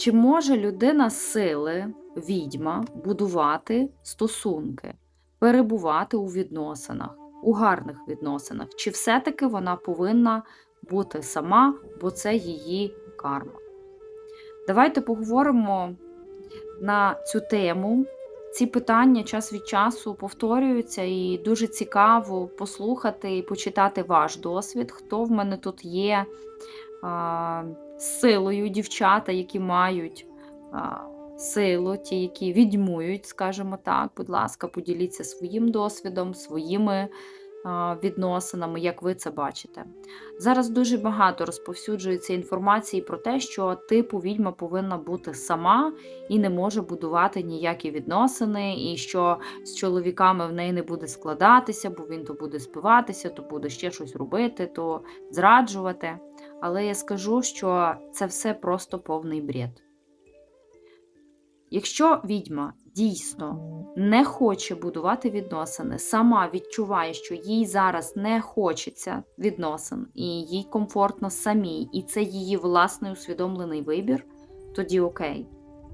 Чи може людина сили, відьма, будувати стосунки, перебувати у відносинах, у гарних відносинах? Чи все-таки вона повинна бути сама, бо це її карма? Давайте поговоримо на цю тему. Ці питання час від часу повторюються, і дуже цікаво послухати і почитати ваш досвід. Хто в мене тут є силою дівчата, які мають а, силу, ті, які відьмують, скажімо так. Будь ласка, поділіться своїм досвідом, своїми а, відносинами, як ви це бачите. Зараз дуже багато розповсюджується інформації про те, що типу відьма повинна бути сама і не може будувати ніякі відносини, і що з чоловіками в неї не буде складатися, бо він то буде спиватися, то буде ще щось робити, то зраджувати. Але я скажу, що це все просто повний бред. Якщо відьма дійсно не хоче будувати відносини, сама відчуває, що їй зараз не хочеться відносин, і їй комфортно самій, і це її власний усвідомлений вибір, тоді окей.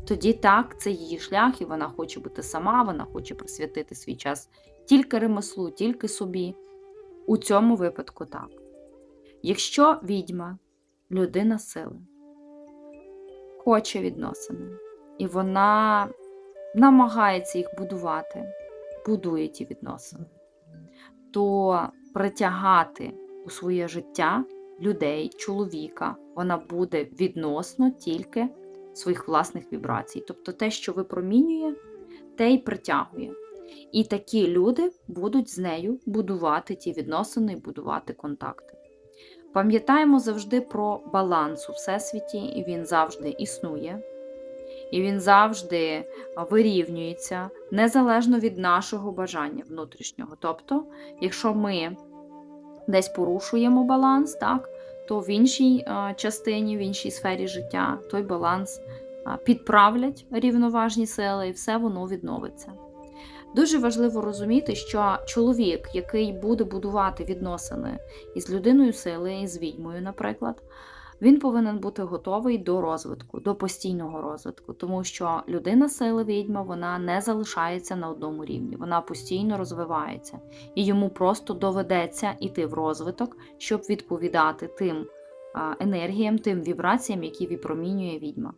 Тоді так, це її шлях, і вона хоче бути сама, вона хоче присвятити свій час тільки ремеслу, тільки собі. У цьому випадку так. Якщо відьма, людина сили, хоче відносини, і вона намагається їх будувати, будує ті відносини, то притягати у своє життя людей, чоловіка, вона буде відносно тільки своїх власних вібрацій. Тобто те, що випромінює, те й притягує. І такі люди будуть з нею будувати ті відносини і будувати контакти. Пам'ятаємо завжди про баланс у всесвіті, і він завжди існує, і він завжди вирівнюється незалежно від нашого бажання внутрішнього. Тобто, якщо ми десь порушуємо баланс, так, то в іншій е, частині, в іншій сфері життя той баланс підправлять рівноважні сили, і все воно відновиться. Дуже важливо розуміти, що чоловік, який буде будувати відносини із людиною сили, із відьмою, наприклад, він повинен бути готовий до розвитку, до постійного розвитку, тому що людина сили відьма вона не залишається на одному рівні, вона постійно розвивається, і йому просто доведеться йти в розвиток, щоб відповідати тим енергіям, тим вібраціям, які випромінює відьма.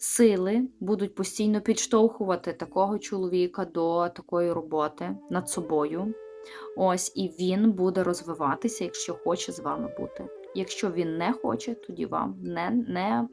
Сили будуть постійно підштовхувати такого чоловіка до такої роботи над собою. Ось, і він буде розвиватися, якщо хоче з вами бути. Якщо він не хоче, тоді вам не, не